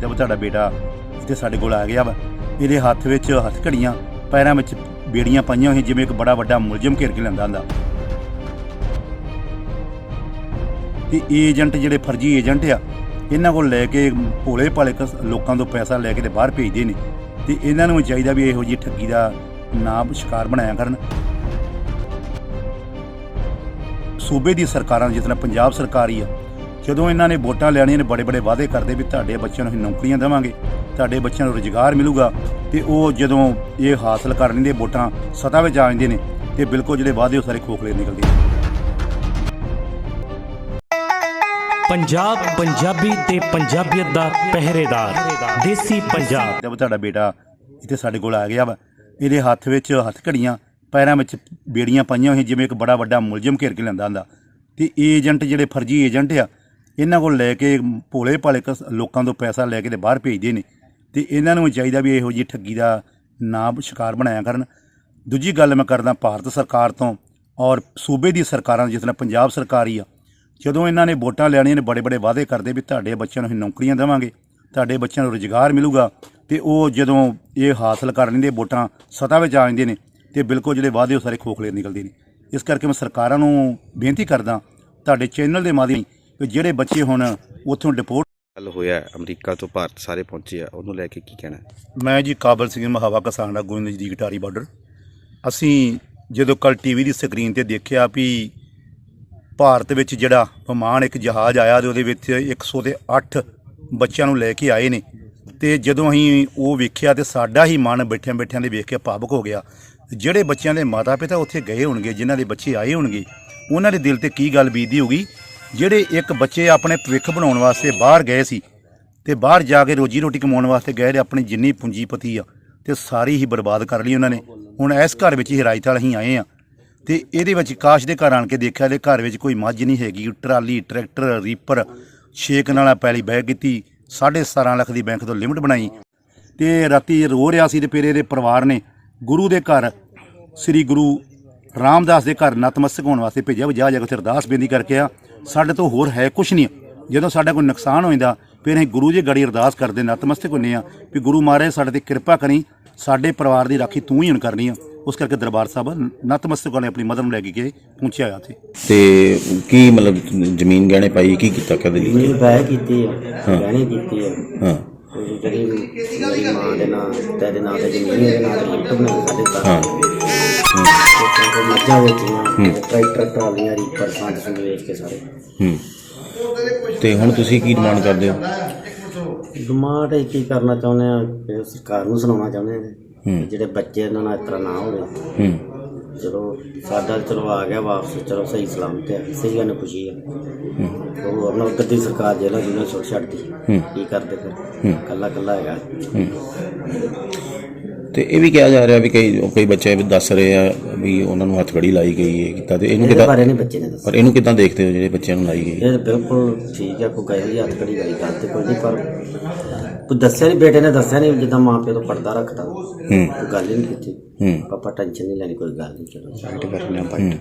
ਜਦ ਤੁਹਾਡਾ ਬੇਟਾ ਇੱਥੇ ਸਾਡੇ ਕੋਲ ਆ ਗਿਆ ਵਾ, ਇਹਦੇ ਹੱਥ ਵਿੱਚ ਹੱਥ ਘੜੀਆਂ, ਪੈਰਾਂ ਵਿੱਚ ਬੇੜੀਆਂ ਪਾਈਆਂ ਹੋਈਆਂ, ਜਿਵੇਂ ਇੱਕ ਬੜਾ ਵੱਡਾ ਮੁਲਜ਼ਮ ਘੇਰ ਕੇ ਲੈਂਦਾ ਹੁੰਦਾ। ਤੇ ਏਜੰਟ ਜਿਹੜੇ ਫਰਜ਼ੀ ਏਜੰਟ ਆ, ਇਹਨਾਂ ਕੋਲ ਲੈ ਕੇ ਭੋਲੇ ਭਾਲੇ ਕਸ- ਲੋਕਾਂ ਤੋਂ ਪੈਸਾ ਲੈ ਕੇ ਤੇ ਬਾਹਰ ਭੇਜਦੇ ਨੇ। ਤੇ ਇਹਨਾਂ ਨੂੰ ਵੀ ਚਾਹੀਦਾ ਵੀ ਇਹੋ ਜਿਹੀ ਠੱਗੀ ਦਾ ਨਾਮ ਸ਼ਿਕਾਰ ਬਣਾਇਆ ਕਰਨ। ਸੂਬੇ ਦੀ ਸਰਕਾਰਾਂ ਜਿਸ ਤਰ੍ਹਾਂ ਪੰਜਾਬ ਸਰਕਾਰ ਹੀ ਆ ਜਦੋਂ ਇਹਨਾਂ ਨੇ ਵੋਟਾਂ ਲੈਣੀਆਂ ਨੇ ਬੜੇ ਬੜੇ ਵਾਅਦੇ ਕਰਦੇ ਵੀ ਤੁਹਾਡੇ ਬੱਚਿਆਂ ਨੂੰ ਅਸੀਂ ਨੌਕਰੀਆਂ ਦੇਵਾਂਗੇ ਤੁਹਾਡੇ ਬੱਚਿਆਂ ਨੂੰ ਰੁਜ਼ਗਾਰ ਮਿਲੂਗਾ ਤੇ ਉਹ ਜਦੋਂ ਇਹ ਹਾਸਲ ਕਰ ਲੈਂਦੇ ਵੋਟਾਂ ਸਤਾ ਵਿੱਚ ਆ ਜਾਂਦੇ ਨੇ ਤੇ ਬਿਲਕੁਲ ਜਿਹੜੇ ਵਾਅਦੇ ਉਹ ਸਾਰੇ ਖੋਖਲੇ ਨਿਕਲਦੇ ਨੇ। ਪੰਜਾਬ ਪੰਜਾਬੀ ਤੇ ਪੰਜਾਬੀਅਤ ਦਾ ਪਹਿਰੇਦਾਰ ਦੇਸੀ ਪੰਜਾਬ। ਜਦ ਤੁਹਾਡਾ ਬੇਟਾ ਇੱਥੇ ਸਾਡੇ ਕੋਲ ਆ ਗਿਆ ਵਾ ਇਹਦੇ ਹੱਥ ਵਿੱਚ ਹੱਥ ਘੜੀਆਂ ਪੈਰਾਂ ਵਿੱਚ ਬੇੜੀਆਂ ਪਾਈਆਂ ਹੋਈਆਂ ਜਿਵੇਂ ਇੱਕ ਬੜਾ ਵੱਡਾ ਮੁਲਜ਼ਮ ਘੇਰ ਕੇ ਲੈਂਦਾ ਹੁੰਦਾ। ਤੇ ਏਜੰਟ ਜਿਹੜੇ ਫਰਜ਼ੀ ਏਜੰਟ ਆ ਇਹਨਾਂ ਕੋਲ ਲੈ ਕੇ ਭੋਲੇ ਭਾਲੇ ਕਸ- ਲੋਕਾਂ ਤੋਂ ਪੈਸਾ ਲੈ ਕੇ ਤੇ ਬਾਹਰ ਭੇਜਦੇ ਨੇ। ਤੇ ਇਹਨਾਂ ਨੂੰ ਵੀ ਚਾਹੀਦਾ ਵੀ ਇਹੋ ਜਿਹੀ ਠੱਗੀ ਦਾ ਨਾਮ ਸ਼ਿਕਾਰ ਬਣਾਇਆ ਕਰਨ। ਦੂਜੀ ਗੱਲ ਮੈਂ ਕਰਦਾ ਭਾਰਤ ਸਰਕਾਰ ਤੋਂ ਔਰ ਸੂਬੇ ਦੀ ਸਰਕਾਰਾਂ ਜਿਸ ਤਰ੍ਹਾਂ ਪੰਜਾਬ ਸਰਕਾਰ ਹੀ ਆ। ਜਦੋਂ ਇਹਨਾਂ ਨੇ ਵੋਟਾਂ ਲੈਣੀਆਂ ਨੇ ਬੜੇ ਬੜੇ ਵਾਅਦੇ ਕਰਦੇ ਵੀ ਤੁਹਾਡੇ ਬੱਚਿਆਂ ਨੂੰ ਅਸੀਂ ਨੌਕਰੀਆਂ ਦੇਵਾਂਗੇ, ਤੁਹਾਡੇ ਬੱਚਿਆਂ ਨੂੰ ਰੁਜ਼ਗਾਰ ਮਿਲੂਗਾ। ਤੇ ਉਹ ਜਦੋਂ ਇਹ ਹਾਸਲ ਕਰ ਲੈਂਦੇ, ਵੋਟਾਂ ਸਤਾ ਵਿੱਚ ਆ ਜਾਂਦੇ ਨੇ, ਤੇ ਬਿਲਕੁਲ ਜਿਹੜੇ ਵਾਅਦੇ ਉਹ ਸਾਰੇ ਖੋਖਲੇ ਨਿਕਲਦੇ ਨੇ। ਇਸ ਕਰਕੇ ਮੈਂ ਸਰਕਾਰਾਂ ਨੂੰ ਬੇਨਤੀ ਕਰਦਾ, ਤੁਹਾਡੇ ਚੈਨਲ ਦੇ ਮਾਧਿਅਮ ਕਿ ਜਿਹੜੇ ਬੱਚੇ ਹੁਣ ਉੱਥੋਂ ਡਿਪੋਰਟ ਕੱਲ ਹੋਇਆ ਅਮਰੀਕਾ ਤੋਂ ਭਾਰਤ ਸਾਰੇ ਪਹੁੰਚੇ ਆ ਉਹਨੂੰ ਲੈ ਕੇ ਕੀ ਕਹਿਣਾ? ਮੈਂ ਜੀ ਕਾਬਲ ਸਿੰਘ ਮਹਾਵਾ ਕਿਸਾਨ ਦਾ ਗੋਇੰਦ ਨਜ਼ਦੀਕ ਟਾਰੀ ਬਾਰਡਰ ਅਸੀਂ ਜਦੋਂ ਕੱਲ ਟੀਵੀ ਦੀ ਸਕਰੀਨ ਤੇ ਦੇਖਿਆ ਵੀ ਭਾਰਤ ਵਿੱਚ ਜਿਹੜਾ ਵਿਮਾਨ ਇੱਕ ਜਹਾਜ਼ ਆਇਆ ਤੇ ਉਹਦੇ ਵਿੱਚ 108 ਬੱਚਿਆਂ ਨੂੰ ਲੈ ਕੇ ਆਏ ਨੇ। ਤੇ ਜਦੋਂ ਅਸੀਂ ਉਹ ਵੇਖਿਆ ਤੇ ਸਾਡਾ ਹੀ ਮਨ ਬੈਠਿਆਂ ਬੈਠਿਆਂ ਦੇ ਵੇਖ ਕੇ ਭਾਵੁਕ ਹੋ ਗਿਆ। ਜਿਹੜੇ ਬੱਚਿਆਂ ਦੇ ਮਾਤਾ-ਪਿਤਾ ਉੱਥੇ ਗਏ ਹੋਣਗੇ ਜਿਨ੍ਹਾਂ ਦੇ ਬੱਚੇ ਆਏ ਹੋਣਗੇ ਉਹਨਾਂ ਦੇ ਦਿਲ ਤੇ ਕੀ ਗੱਲ ਬੀਤਦੀ ਹੋਗੀ ਜਿਹੜੇ ਇੱਕ ਬੱਚੇ ਆਪਣੇ ਭਵਿੱਖ ਬਣਾਉਣ ਵਾਸਤੇ ਬਾਹਰ ਗਏ ਸੀ ਤੇ ਬਾਹਰ ਜਾ ਕੇ ਰੋਜੀ ਰੋਟੀ ਕਮਾਉਣ ਵਾਸਤੇ ਗਏ ਤੇ ਆਪਣੀ ਜਿੰਨੀ ਪੂੰਜੀਪਤੀ ਆ ਤੇ ਸਾਰੀ ਹੀ ਬਰਬਾਦ ਕਰ ਲਈ ਉਹਨਾਂ ਨੇ। ਹੁਣ ਇਸ ਘਰ ਵਿੱਚ ਹੀ ਰਾਜਤਾਲ ਅਸੀਂ ਆਏ ਆ ਤੇ ਇਹਦੇ ਵਿੱਚ ਕਾਸ਼ ਦੇ ਘਰ ਆਣ ਕੇ ਦੇਖਿਆ ਤੇ ਘਰ ਵਿੱਚ ਕੋਈ ਮੱਝ ਨਹੀਂ ਹੈਗੀ। ਟਰਾਲੀ, ਟਰੈਕਟਰ, ਰੀਪਰ ਛੇਕ ਨਾਲਾ ਪੈਲੀ ਬਹਿ ਕੀਤੀ 17.5 ਲੱਖ ਦੀ ਬੈਂਕ ਤੋਂ ਲਿਮਟ ਬਣਾਈ ਤੇ ਰਾਤੀ ਰੋ ਰਿਹਾ ਸੀ ਤੇ ਫਿਰ ਇਹਦੇ ਪਰਿਵਾਰ ਨੇ ਗੁਰੂ ਦੇ ਘਰ, ਸ੍ਰੀ ਗੁਰੂ ਰਾਮਦਾਸ ਦੇ ਘਰ ਨਤਮਸਤਕ ਹੋਣ ਵਾਸਤੇ ਭੇਜਿਆ। ਵੀ ਜਾ ਜਾ ਕੇ ਉੱਥੇ ਅਰਦਾਸ ਬੇਨਤੀ ਕਰਕੇ ਆ ਸਾਡੇ ਤੋਂ ਹੋਰ ਹੈ ਕੁਛ ਨਹੀਂ। ਜਦੋਂ ਸਾਡਾ ਕੋਈ ਨੁਕਸਾਨ ਹੋ ਜਾਂਦਾ ਫਿਰ ਅਸੀਂ ਗੁਰੂ ਜੀ ਗੜੀ ਅਰਦਾਸ ਕਰਦੇ ਨਤਮਸਤਕ ਹੁੰਨੇ ਆ ਵੀ ਗੁਰੂ ਮਹਾਰਾਜ ਸਾਡੇ ਤੇ ਕਿਰਪਾ ਕਰੀ ਸਾਡੇ ਪਰਿਵਾਰ ਦੀ ਰਾਖੀ ਤੂੰ ਹੀ ਹੁਣ ਕਰਨੀ ਆ। ਉਸ ਕਰਕੇ ਦਰਬਾਰ ਸਾਹਿਬ ਨਤਮਸਤਕ ਵਾਲੇ ਆਪਣੀ ਮਦਦ ਨੂੰ ਲੈ ਕੇ ਗਏ ਪਹੁੰਚਿਆ ਆ ਉੱਥੇ ਤੇ ਕੀ ਮਤਲਬ ਜ਼ਮੀਨ ਗਹਿਣੇ ਪਾਈ ਕੀ ਕੀਤਾ ਕਦੇ? ਲਈ ਮੇਰੀ ਬਹਿ ਕੀਤੀ ਆ ਗਹਿਣੇ ਕੀਤੀ ਆ। ਹਾਂ। ਤੇ ਜਿਹੜੀ ਮਾਂ ਦੇ ਨਾਂ ਤੇਰੇ ਨਾਂ ਤੇ ਜ਼ਮੀਨ ਦੇ ਨਾਂ ਤੇ ਹਾਂ। ਮੱਝਾਂ ਵੇਚੀਆਂ ਟਰੈਕਟਰ ਟਰਾਲੀਆਂ ਰੀਪਰ ਸੰਦ ਸੰਦ ਵੇਚ ਕੇ ਸਾਰੇ। ਹੂੰ। ਤੇ ਹੁਣ ਤੁਸੀਂ ਕੀ ਡਿਮਾਂਡ ਕਰਦੇ ਹੋ? ਡਿਮਾਂਡ ਇਹ ਕੀ ਕਰਨਾ ਚਾਹੁੰਦੇ ਆ? ਸਰਕਾਰ ਨੂੰ ਸੁਣਾਉਣਾ ਚਾਹੁੰਦੇ ਆ ਹੂੰ। ਜਿਹੜੇ ਬੱਚੇ ਇਹਨਾਂ ਨਾਲ ਇਸ ਤਰ੍ਹਾਂ ਨਾ ਹੋਵੇ। ਹੂੰ। ਚਲੋ ਸਾਡਾ ਚਲੋ ਆ ਗਿਆ ਵਾਪਸ ਚਲੋ ਸਹੀ ਸਲਾਮਤ ਹੈ ਸਹੀ ਗੱਲ ਖੁਸ਼ੀ ਹੈ। ਉਹ ਉਹਨਾਂ ਉੱਧਰ ਦੀ ਸਰਕਾਰ ਜਿਹੜਾ ਜਿਹਨੇ ਛੋੜ ਛੱਡਦੀ ਹੂੰ। ਕੀ ਕਰਦੇ ਫਿਰ? ਕੱਲਾ ਕੱਲਾ ਹੈਗਾ। ਤੇ ਇਹ ਵੀ ਕਿਹਾ ਜਾ ਰਿਹਾ ਵੀ ਕਈ ਕਈ ਬੱਚੇ ਵੀ ਦੱਸ ਰਹੇ ਆ ਵੀ ਉਹਨਾਂ ਨੂੰ ਹੱਥ ਘੜੀ ਲਾਈ ਗਈ ਹੈ ਕੀਤਾ ਤੇ ਇਹਨੂੰ ਇਹਦੇ ਕਿਦਾਂ ਬਾਰੇ ਨਹੀਂ ਬੱਚੇ ਨੇ ਦੱਸਿਆ। ਪਰ ਇਹਨੂੰ ਕਿਦਾਂ ਦੇਖਦੇ ਹੋ ਜਿਹੜੇ ਬੱਚਿਆਂ ਨੂੰ ਲਾਈ ਗਈ? ਇਹ ਬਿਲਕੁਲ ਠੀਕ ਹੈ ਕੋਈ ਗਏ ਹੱਥ ਕੜੀ ਵਾਲੀ ਗੱਲ ਤੇ ਕੋਈ ਨਹੀਂ ਪਰ ਕੋਈ ਦੱਸਿਆ ਨਹੀਂ ਬੇਟੇ ਨੇ ਦੱਸਿਆ ਨਹੀਂ ਜਿੱਦਾਂ ਮਾਂ ਪਿਓ ਤੋਂ ਪਰਦਾ ਰੱਖਦਾ। ਹੂੰ। ਕੋਈ ਗੱਲ ਹੀ ਨਹੀਂ ਕੀਤੀ। ਹੂੰ। ਪਾਪਾ ਟੈਨਸ਼ਨ ਨਹੀਂ ਲੈਣੀ ਕੋਈ ਗੱਲ ਨਹੀਂ ਚਲੋ ਹੂੰ।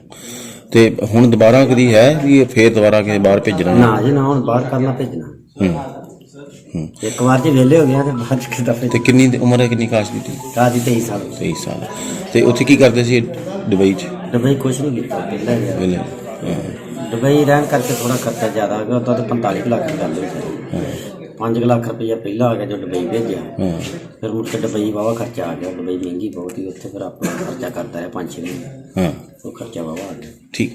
ਤੇ ਹੁਣ ਦੁਬਾਰਾ ਕਦੀ ਹੈ ਵੀ ਇਹ ਫੇਰ ਦੁਬਾਰਾ ਕਿਸੇ ਬਾਹਰ ਭੇਜਣਾ? ਨਾ ਜੀ ਨਾ ਹੁਣ ਬਾਹਰ ਕਰਨਾ ਭੇਜਣਾ। ਹੂੰ। ਇੱਕ ਵਾਰ ਜੀ ਵਿਹਲੇ ਹੋ ਗਿਆ ਤੇ ਬਾਅਦ ਚ ਕਿਤਾ ਤੇ ਕਿੰਨੀ ਦੀ ਉਮਰ ਹੈ ਕਿੰਨੀ ਕਾਸ਼ ਦੀ ਤੀ 23 ਸਾਲ। 23 ਸਾਲ। ਤੇ ਉੱਥੇ ਕੀ ਕਰਦੇ ਸੀ ਦੁਬਈ 'ਚ? ਦੁਬਈ ਕੁਛ ਨਹੀਂ ਕੀਤਾ ਪਹਿਲਾਂ ਗਿਆ ਵੇਲੇ ਹਾਂ। ਦੁਬਈ ਰਹਿਣ ਕਰਕੇ ਥੋੜਾ ਖਰਚਾ ਜ਼ਿਆਦਾ ਆ ਗਿਆ ਉਦੋਂ ਤਾਂ 45 ਕੁ ਲੱਖ ਦੀ ਗੱਲ ਹੋਈ ਸੀ। 5 ਲੱਖ ਰੁਪਈਆ ਪਹਿਲਾਂ ਆ ਗਿਆ ਜੋ ਦੁਬਈ ਭੇਜਿਆ। ਹਾਂ। ਫਿਰ ਮੁੜ ਕੇ ਦੁਬਈ ਵਾਵਾ ਖਰਚਾ ਆ ਗਿਆ ਦੁਬਈ ਮਹਿੰਗੀ ਬਹੁਤ ਹੀ ਉੱਥੇ ਫਿਰ ਆਪਣਾ ਖਰਚਾ ਕਰਦਾ ਰਿਹਾ 5-6 ਮਹੀਨੇ। ਹਾਂ। ਉਹ ਖਰਚਾ ਵਾਵਾ ਆ ਗਿਆ। ਠੀਕ।